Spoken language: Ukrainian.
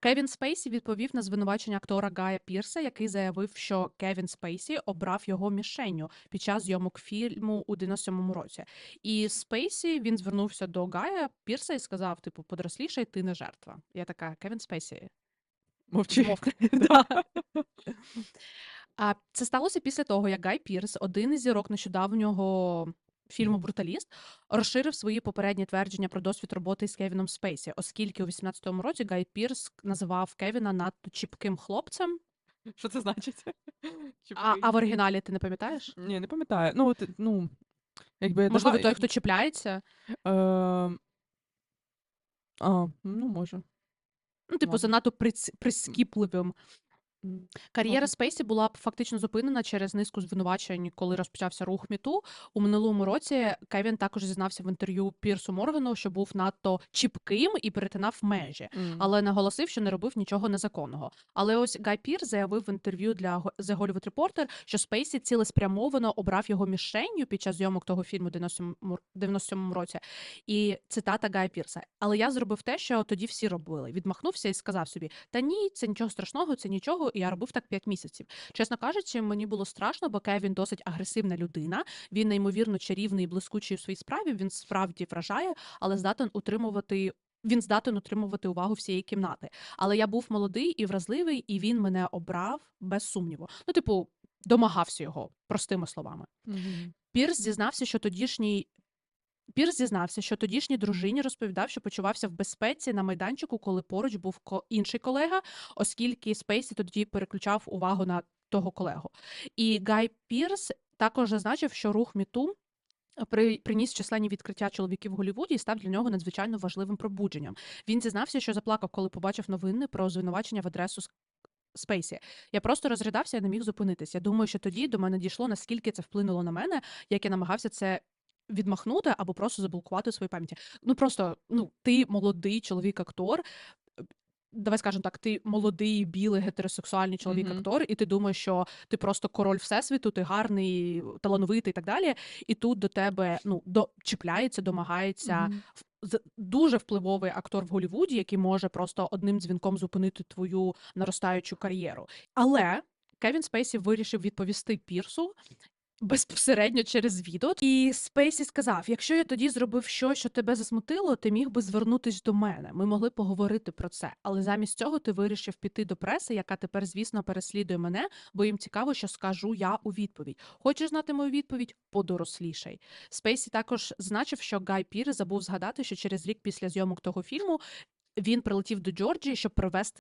Кевін Спейсі відповів на звинувачення актора Гая Пірса, який заявив, що Кевін Спейсі обрав його мішенню під час зйомок фільму у 97-му році. І Спейсі він звернувся до Гая Пірса і сказав: типу, подрослішай, ти не жертва. Я така, Кевін Спейсі, Мовчи. Змовкни. А це сталося після того, як Гай Пірс, один із зірок нещодавнього фільму Бруталіст, розширив свої попередні твердження про досвід роботи з Кевіном Спейсі, оскільки у 18-му році Гай Пірс називав Кевіна надто чіпким хлопцем. Що це значить? А, а в оригіналі ти не пам'ятаєш? Ні, не пам'ятаю. Ну, от, ну, якби Можливо, той, хто чіпляється. Е... А, ну, може. Ну, типу, занадто прискіпливим. М. Кар'єра. Спейсі була б фактично зупинена через низку звинувачень, коли розпочався рух Міту. У минулому році Кевін також зізнався в інтерв'ю Пірсу Моргану, що був надто чіпким і перетинав межі, М. але наголосив, що не робив нічого незаконного. Але ось Гай Пірс заявив в інтерв'ю для Го- The Hollywood Reporter, що Спейсі цілеспрямовано обрав його мішенню під час зйомок того фільму в 97-му 97-му році. І цитата Гая Пірса: Але я зробив те, що тоді всі робили. Відмахнувся і сказав собі: Та ні, це нічого страшного, це нічого. І я робив так 5 місяців. Чесно кажучи, мені було страшно, бо Кевін досить агресивна людина. Він неймовірно чарівний і блискучий у своїй справі. Він справді вражає, але здатен утримувати. Він здатен утримувати увагу всієї кімнати. Але я був молодий і вразливий, і він мене обрав без сумніву. Ну, типу, домагався його, простими словами. Мгм. Пірс зізнався, що тодішній. Пірс зізнався, що тодішній дружині розповідав, що почувався в безпеці на майданчику, коли поруч був ко- інший колега, оскільки Спейсі тоді переключав увагу на того колегу. І Гай Пірс також зазначив, що рух Міту при, приніс численні відкриття чоловіків в Голлівуді і став для нього надзвичайно важливим пробудженням. Він зізнався, що заплакав, коли побачив новини про звинувачення в адресу С- Спейсі. Я просто розридався і не міг зупинитись. Я думаю, що тоді до мене дійшло, наскільки це вплинуло на мене, як я намагався це відмахнути або просто заблокувати в своїй пам'яті. Ну просто ну ти молодий чоловік-актор. е, Давай скажемо так, ти молодий, білий, гетеросексуальний чоловік-актор, і ти думаєш, що ти просто король всесвіту, ти гарний, талановитий і так далі. І тут до тебе ну до чіпляється, домагається Мгм. в- дуже впливовий актор в Голлівуді, який може просто одним дзвінком зупинити твою наростаючу кар'єру. Але Кевін Спейсі вирішив відповісти Пірсу. Безпосередньо через відео, і Спейсі сказав: якщо я тоді зробив щось, що тебе засмутило, ти міг би звернутись до мене. Ми могли поговорити про це. Але замість цього ти вирішив піти до преси, яка тепер, звісно, переслідує мене, бо їм цікаво, що скажу я у відповідь. Хочеш знати мою відповідь? Подорослішай. Спейсі також значив, що Гай Пір забув згадати, що через рік після зйомок того фільму він прилетів до Джорджії, щоб провести